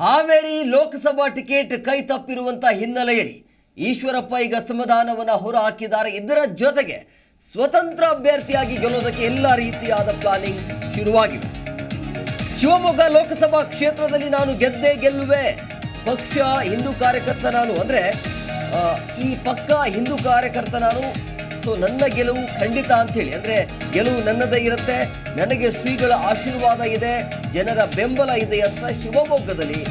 Haveri Lok Sabha ticket ಕೈ ತಪ್ಪಿರುವಂತಹ ಹಿನ್ನೆಲೆಯಲ್ಲಿ ಈಶ್ವರಪ್ಪ ಈಗ ಸಮಾಧಾನವನ್ನು ಹೊರ ಹಾಕಿದ್ದಾರೆ ಇದರ ಜೊತೆಗೆ ಸ್ವತಂತ್ರ ಅಭ್ಯರ್ಥಿಯಾಗಿ ಗೆಲ್ಲೋದಕ್ಕೆ ಎಲ್ಲ ರೀತಿಯಾದ ಪ್ಲಾನಿಂಗ್ ಶುರುವಾಗಿದೆ. ಶಿವಮೊಗ್ಗ ಲೋಕಸಭಾ ಕ್ಷೇತ್ರದಲ್ಲಿ ನಾನು ಗೆದ್ದೇ ಗೆಲ್ಲುವೆ. ಪಕ್ಷ ಹಿಂದೂ ಕಾರ್ಯಕರ್ತ ನಾನು ಅಂದ್ರೆ ಈ ಪಕ್ಕ ಹಿಂದೂ ಕಾರ್ಯಕರ್ತ ನಾನು. ಸೊ ನನ್ನ ಗೆಲುವು ಖಂಡಿತ ಅಂತೇಳಿ. ಅಂದ್ರೆ ಗೆಲುವು ನನ್ನದೇ ಇರುತ್ತೆ. ನನಗೆ ಶ್ರೀಗಳ ಆಶೀರ್ವಾದ ಇದೆ. ಜನರ ಬೆಂಬಲ ಇದೆ ಅಂತ ಶಿವಮೊಗ್ಗದಲ್ಲಿ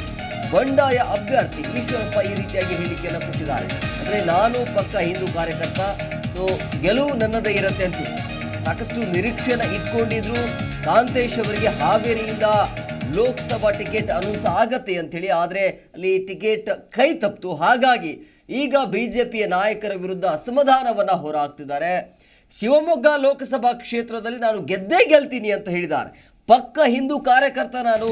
ಬಂಡಾಯ ಅಭ್ಯರ್ಥಿ ಈಶ್ವರಪ್ಪ ಈ ರೀತಿಯಾಗಿ ಹೇಳಿಕೆಯನ್ನು ಕೊಟ್ಟಿದ್ದಾರೆ. ಅಂದರೆ ನಾನು ಪಕ್ಕ ಹಿಂದೂ ಕಾರ್ಯಕರ್ತ ಸೊ ಗೆಲುವು ನನ್ನದೇ ಇರುತ್ತೆ ಅಂತ. ಸಾಕಷ್ಟು ನಿರೀಕ್ಷೆನ ಇಟ್ಕೊಂಡಿದ್ರು. ಕಾಂತೇಶ್ ಅವರಿಗೆ ಹಾವೇರಿಯಿಂದ ಲೋಕಸಭಾ ಟಿಕೆಟ್ ಅನೌನ್ಸ್ ಆಗತ್ತೆ ಅಂಥೇಳಿ ಆದರೆ ಅಲ್ಲಿ ಟಿಕೆಟ್ ಕೈ ತಪ್ಪಿತು ಹಾಗಾಗಿ ಈಗ ಬಿ ಜೆ ಪಿಯ ನಾಯಕರ ವಿರುದ್ಧ ಅಸಮಾಧಾನವನ್ನು ಹೊರಹಾಕ್ತಿದ್ದಾರೆ ಶಿವಮೊಗ್ಗ ಲೋಕಸಭಾ ಕ್ಷೇತ್ರದಲ್ಲಿ ನಾನು ಗೆದ್ದೇ ಗೆಲ್ತೀನಿ ಅಂತ ಹೇಳಿದ್ದಾರೆ. ಪಕ್ಕ ಹಿಂದೂ ಕಾರ್ಯಕರ್ತ ನಾನು.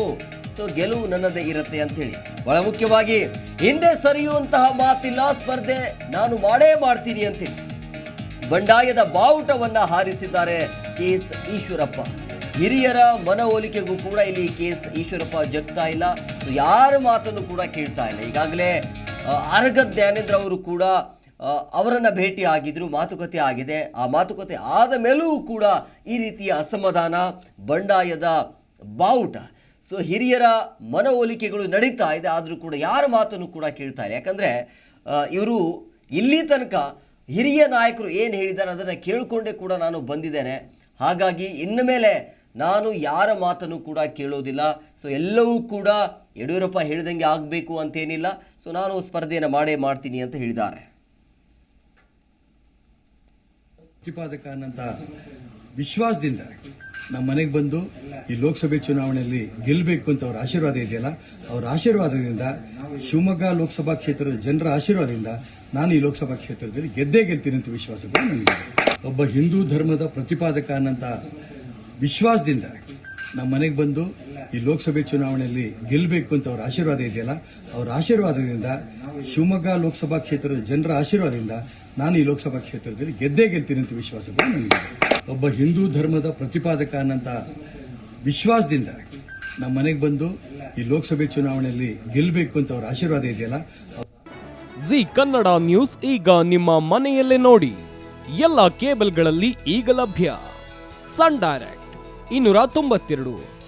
ಸೊ ಗೆಲುವು ನನ್ನದೇ ಇರುತ್ತೆ ಅಂತ ಹೇಳಿ. ಬಹಳ ಮುಖ್ಯವಾಗಿ ಹಿಂದೆ ಸರಿಯುವಂತಹ ಮಾತಿಲ್ಲ, ಸ್ಪರ್ಧೆ ನಾನು ಮಾಡೇ ಮಾಡ್ತೀನಿ ಅಂತೇಳಿ ಬಂಡಾಯದ ಬಾವುಟವನ್ನ ಹಾರಿಸಿದ್ದಾರೆ ಕೆ ಈಶ್ವರಪ್ಪ. ಹಿರಿಯರ ಮನವೊಲಿಕೆಗೂ ಕೂಡ ಇಲ್ಲಿ ಕೆ ಈಶ್ವರಪ್ಪ ಜಗ್ತಾ ಇಲ್ಲ. ಯಾರ ಮಾತನ್ನು ಕೂಡ ಕೇಳ್ತಾ ಇಲ್ಲ. ಈಗಾಗಲೇ ಅರಗ ಜ್ಞಾನೇಂದ್ರ ಅವರು ಕೂಡ ಅವರನ್ನ ಭೇಟಿ ಆಗಿದ್ರು, ಮಾತುಕತೆ ಆಗಿದೆ. ಆ ಮಾತುಕತೆ ಆದ ಮೇಲೂ ಕೂಡ ಈ ರೀತಿಯ ಅಸಮಾಧಾನ, ಬಂಡಾಯದ ಬಾವುಟ. ಸೊ, ಹಿರಿಯರ ಮನವೊಲಿಕೆಗಳು ನಡೀತಾ ಇದೆ. ಆದರೂ ಕೂಡ ಯಾರ ಮಾತನ್ನು ಕೂಡ ಕೇಳ್ತಾ ಇಲ್ಲ. ಯಾಕಂದರೆ ಇವರು ಇಲ್ಲಿ ತನಕ ಹಿರಿಯ ನಾಯಕರು ಏನು ಹೇಳಿದ್ದಾರೆ ಅದನ್ನು ಕೇಳಿಕೊಂಡೇ ಕೂಡ ನಾನು ಬಂದಿದ್ದೇನೆ. ಹಾಗಾಗಿ ಇನ್ನು ಮೇಲೆ ನಾನು ಯಾರ ಮಾತನ್ನು ಕೂಡ ಕೇಳೋದಿಲ್ಲ. ಸೊ, ಎಲ್ಲವೂ ಕೂಡ ಯಡಿಯೂರಪ್ಪ ಹೇಳಿದಂಗೆ ಆಗಬೇಕು ಅಂತೇನಿಲ್ಲ. ಸೊ, ನಾನು ಸ್ಪರ್ಧೆಯನ್ನು ಮಾಡೇ ಮಾಡ್ತೀನಿ ಅಂತ ಹೇಳಿದ್ದಾರೆ. ಪ್ರತಿಪಾದಕ ಅನ್ನಂಥ ವಿಶ್ವಾಸದಿಂದ ನಮ್ಮ ಮನೆಗೆ ಬಂದು ಈ ಲೋಕಸಭೆ ಚುನಾವಣೆಯಲ್ಲಿ ಗೆಲ್ಲಬೇಕು ಅಂತ ಅವರ ಆಶೀರ್ವಾದ ಇದೆಯಲ್ಲ, ಅವರ ಆಶೀರ್ವಾದದಿಂದ ಶಿವಮೊಗ್ಗ ಲೋಕಸಭಾ ಕ್ಷೇತ್ರದ ಜನರ ಆಶೀರ್ವಾದದಿಂದ ನಾನು ಈ ಲೋಕಸಭಾ ಕ್ಷೇತ್ರದಲ್ಲಿ ಗೆದ್ದೇ ಗೆಲ್ತೀನಿ ಅಂತ ವಿಶ್ವಾಸ ಕೂಡ ನನಗಿದೆ ಒಬ್ಬ ಹಿಂದೂ ಧರ್ಮದ ಪ್ರತಿಪಾದಕ ಅನ್ನಂಥ ವಿಶ್ವಾಸದಿಂದ ನಮ್ಮ ಮನೆಗೆ ಬಂದು ಈ ಲೋಕಸಭೆ ಚುನಾವಣೆಯಲ್ಲಿ ಗೆಲ್ಲಬೇಕು ಅಂತ ಅವ್ರ ಆಶೀರ್ವಾದ ಇದೆಯಲ್ಲ, ಅವರ ಆಶೀರ್ವಾದದಿಂದ ಶಿವಮೊಗ್ಗ ಲೋಕಸಭಾ ಕ್ಷೇತ್ರದ ಜನರ ಆಶೀರ್ವಾದದಿಂದ ನಾನು ಈ ಲೋಕಸಭಾ ಕ್ಷೇತ್ರದಲ್ಲಿ ಗೆದ್ದೇ ಗೆಲ್ತೀನಿ ಅಂತ ವಿಶ್ವಾಸ ನನಗೆ ಒಬ್ಬ ಹಿಂದೂ ಧರ್ಮದ ಪ್ರತಿಪಾದಕ ಅನ್ನಂತ ವಿಶ್ವಾಸದಿಂದ ನಮ್ಮ ಮನೆಗೆ ಬಂದು ಈ ಲೋಕಸಭೆ ಚುನಾವಣೆಯಲ್ಲಿ ಗೆಲ್ಲಬೇಕು ಅಂತ ಅವರ ಆಶೀರ್ವಾದ ಇದೆಯಲ್ಲ, ಜಿ ಕನ್ನಡ ನ್ಯೂಸ್ ಈಗ ನಿಮ್ಮ ಮನೆಯಲ್ಲೇ ನೋಡಿ. ಎಲ್ಲ ಕೇಬಲ್ಗಳಲ್ಲಿ ಈಗ ಲಭ್ಯ. ಸನ್ ಡೈರೆಕ್ಟ್, ಇನ್ನೂರ ತೊಂಬತ್ತೆರಡು.